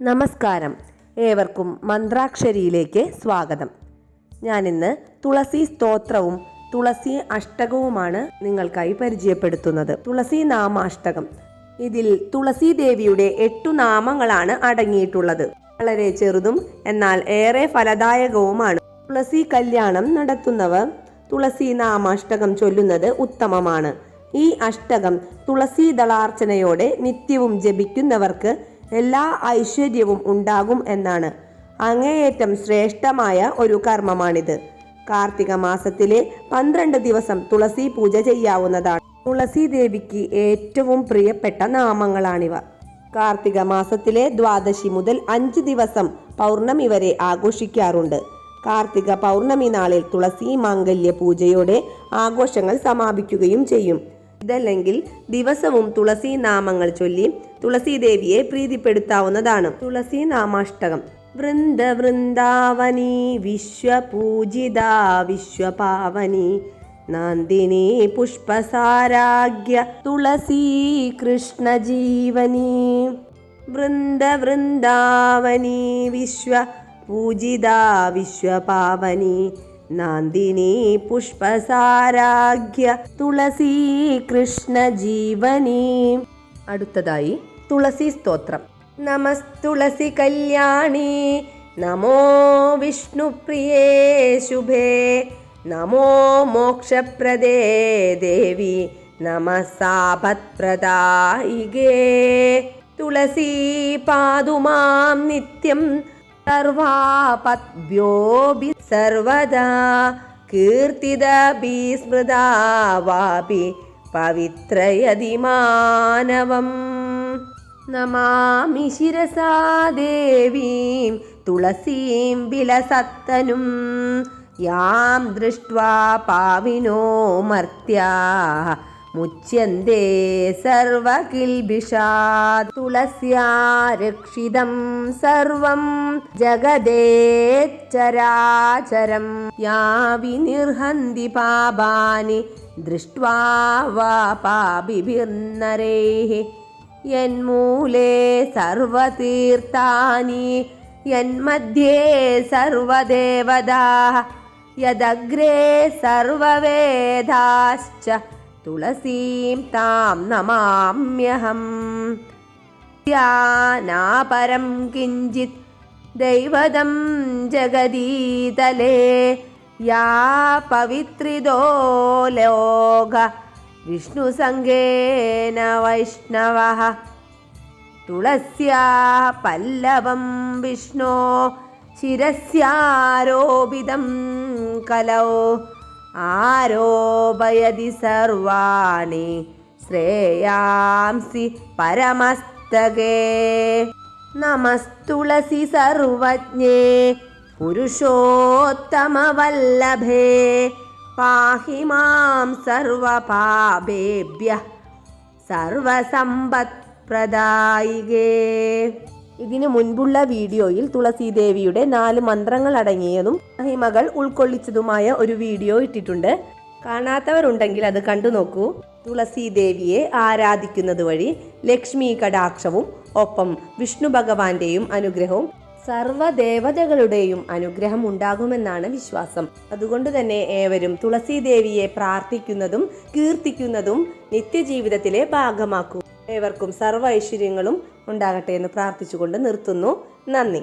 നമസ്കാരം. ഏവർക്കും മന്ത്രാക്ഷരിയിലേക്ക് സ്വാഗതം. ഞാനിന്ന് തുളസി സ്തോത്രവും തുളസി അഷ്ടകവുമാണ് നിങ്ങൾക്കായി പരിചയപ്പെടുത്തുന്നത്. തുളസി നാമാഷ്ടകം. ഇതിൽ തുളസി ദേവിയുടെ എട്ടു നാമങ്ങളാണ് അടങ്ങിയിട്ടുള്ളത്. വളരെ ചെറുതും എന്നാൽ ഏറെ ഫലദായകവുമാണ്. തുളസി കല്യാണം നടത്തുന്നവർ തുളസി നാമാഷ്ടകം ചൊല്ലുന്നത് ഉത്തമമാണ്. ഈ അഷ്ടകം തുളസി ദളാർച്ചനയോടെ നിത്യവും ജപിക്കുന്നവർക്ക് എല്ലാ ഐശ്വര്യവും ഉണ്ടാകും എന്നാണ്. അങ്ങേയറ്റം ശ്രേഷ്ഠമായ ഒരു കർമ്മമാണിത്. കാർത്തിക മാസത്തിലെ പന്ത്രണ്ട് ദിവസം തുളസി പൂജ ചെയ്യാവുന്നതാണ്. തുളസി ദേവിക്ക് ഏറ്റവും പ്രിയപ്പെട്ട നാമങ്ങളാണിവ. കാർത്തിക മാസത്തിലെ ദ്വാദശി മുതൽ അഞ്ച് ദിവസം പൗർണമി വരെ ആഘോഷിക്കാറുണ്ട്. കാർത്തിക പൗർണമി നാളിൽ തുളസി മാംഗല്യ പൂജയോടെ ആഘോഷങ്ങൾ സമാപിക്കുകയും ചെയ്യും. ഇതല്ലെങ്കിൽ ദിവസവും തുളസി നാമങ്ങൾ ചൊല്ലി തുളസി ദേവിയെ പ്രീതിപ്പെടുത്താവുന്നതാണ്. തുളസി നാമാഷ്ടകം. വൃന്ദ വൃന്ദാവനി വിശ്വപൂജിത വിശ്വപാവനി നന്ദിനി പുഷ്പസാരാഗ്യ തുളസി കൃഷ്ണജീവനി വൃന്ദ വൃന്ദാവനി വിശ്വ പൂജിത വിശ്വപാവനി. നന്ദിനി പുഷ്പസാരാഗ്യ തുളസീ കൃഷ്ണജീവനി അടുത്തതായി തുളസി സ്തോത്രം. നമസ്തുളസി കല്യാണി. നമോ വിഷ്ണുപ്രിയേ ശുഭേ. നമോ മോക്ഷപ്രദേ ദേവി. നമസാപത്പ്രദായികേ തുളസീ പാതുമാം നിത്യം സർവാപദ്ഭ്യോऽपि സർവദാ കീർത്തിതപി സ്മൃതാ വാപി പവിത്രയതി മാനവം. നമാമി ശിരസാ ദേവീം തുളസീം വിലസത്തനും യാം ദൃഷ്ട്വാ പാവിനോ മർത്യാ മുച്യന്തേ സർവകിൽബിഷാത് തുളസ്യാ രക്ഷിതം സർവം ജഗദേച്ചരാചരം യാ വിനിർഹന്തി പാപാനി ദൃഷ്ട്വാ വാ പാപിഭിർനരൈः യന്മൂലേ സർവതീർത്ഥാനി യന്മധ്യേ സർവദേവതാ. യദഗ്രേ സർവവേദാശ്ച തുളസീം താം നമാമ്യഹം. ധ്യാനാപരം കിഞ്ചിത് ദൈവതം ജഗദീതലേ യാ പവിത്രിതോ ലോക വിഷ്ണുസംഗേന വൈഷ്ണവ. തുളസ്യാ പല്ലവം വിഷ്ണോ ശിരസ്യാരോപിതം കലൗ. ആരോപയതി സർവാണി ശ്രേയാംസി പരമസ്തകേ. നമസ്തുളസി സർവജ്ഞേ പുരുഷോത്തമവല്ലഭേ പാഹി മാം സർവപാപേഭ്യ സർവസമ്പത്പ്രദായികേ. ഇതിനു മുൻപുള്ള വീഡിയോയിൽ തുളസീദേവിയുടെ നാല് മന്ത്രങ്ങൾ അടങ്ങിയതും മഹിമകൾ ഉൾക്കൊള്ളിച്ചതുമായ ഒരു വീഡിയോ ഇട്ടിട്ടുണ്ട്. കാണാത്തവരുണ്ടെങ്കിൽ അത് കണ്ടു നോക്കൂ. തുളസീദേവിയെ ആരാധിക്കുന്നത് വഴി ലക്ഷ്മി കടാക്ഷവും ഒപ്പം വിഷ്ണു ഭഗവാന്റെയും അനുഗ്രഹവും സർവദേവതകളുടെയും അനുഗ്രഹം ഉണ്ടാകുമെന്നാണ് വിശ്വാസം. അതുകൊണ്ട് തന്നെ ഏവരും തുളസീദേവിയെ പ്രാർത്ഥിക്കുന്നതും കീർത്തിക്കുന്നതും നിത്യജീവിതത്തിലെ ഭാഗമാക്കൂ. ഏവർക്കും സർവ ഐശ്വര്യങ്ങളും ഉണ്ടാകട്ടെ എന്ന് പ്രാർത്ഥിച്ചുകൊണ്ട് നിർത്തുന്നു. നന്ദി.